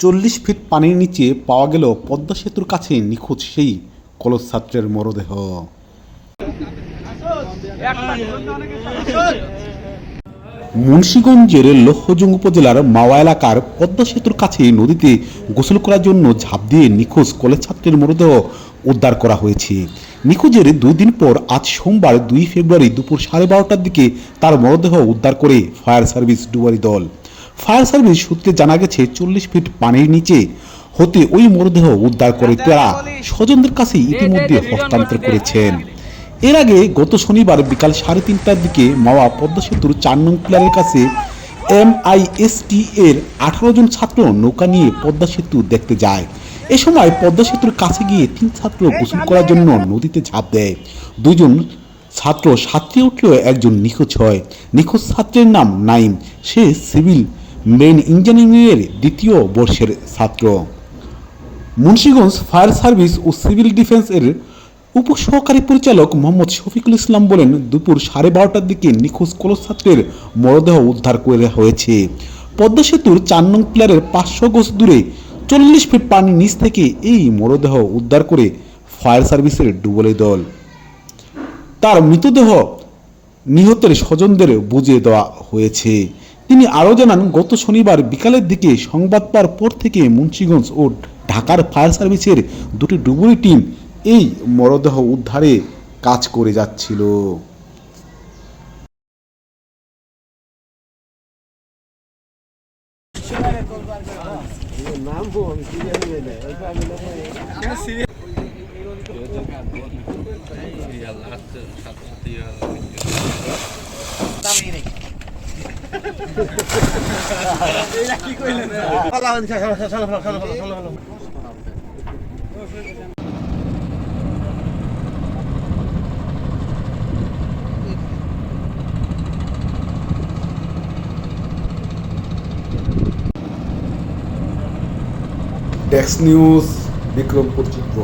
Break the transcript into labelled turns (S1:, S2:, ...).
S1: চল্লিশ ফিট পানির নিচে পাওয়া গেল পদ্মা সেতুর কাছে নিখোঁজ সেই কলেজ ছাত্রের মরদেহ। মুন্সীগঞ্জের লৌহজং উপজেলার মাওয়া এলাকার পদ্মা সেতুর কাছে নদীতে গোসল করার জন্য ঝাঁপ দিয়ে নিখোঁজ কলেজ ছাত্রের মরদেহ উদ্ধার করা হয়েছে। নিখোঁজের দুই দিন পর আজ সোমবার দুই ফেব্রুয়ারি দুপুর সাড়ে বারোটার দিকে তার মরদেহ উদ্ধার করে ফায়ার সার্ভিস ডুবারি দল। ফায়ার সার্ভিস সূত্রে জানা গেছে চল্লিশ ফিট পানির নিচে হতে ওই মরদেহ উদ্ধার করে তারা স্বজনদের কাছে ইতিমধ্যে হস্তান্তর করেছেন। এর আগে গত শনিবার বিকাল সাড়ে তিনটার দিকে মাওয়া পদ্মা সেতুর চার নং পিলারের কাছে এম আই এস এমআইএসটি এর আঠারো জন ছাত্র নৌকা নিয়ে পদ্মা সেতু দেখতে যায়। এ সময় পদ্মা সেতুর কাছে গিয়ে তিন ছাত্র গোসল করার জন্য নদীতে ঝাঁপ দেয়। দুজন ছাত্র সাঁতরে উঠলেও একজন নিখোঁজ হয়। নিখোঁজ ছাত্রের নাম নাইম। সে সিভিল মেন ইঞ্জিনিয়ারিংয়ের দ্বিতীয় বর্ষের ছাত্র। মুন্সিগঞ্জ ফায়ার সার্ভিস ও সিভিল ডিফেন্স এর উপসহকারী পরিচালক মোহাম্মদ শফিকুল ইসলাম বলেন, দুপুর সাড়ে বারোটার দিকে নিখোঁজ কলেজ ছাত্রের মরদেহ উদ্ধার করে হয়েছে। পদ্মা সেতুর চার নং পিলারের পাঁচশো গোছ দূরে চল্লিশ ফিট পানির নিচ থেকে এই মরদেহ উদ্ধার করে ফায়ার সার্ভিসের ডুবলে দল। তার মৃতদেহ নিহতের স্বজনদের বুঝিয়ে দেওয়া হয়েছে। তিনি আরও জানান, গত শনিবার বিকালের দিকে সংবাদ পাওয়ার পর থেকে মুন্সিগঞ্জ ও ঢাকার ফায়ার সার্ভিসের দুটি ডুবুরি টিম এই মরদেহ উদ্ধারে কাজ করে যাচ্ছিল। ডেক্স নিউজ বিক্রমপুর চিত্র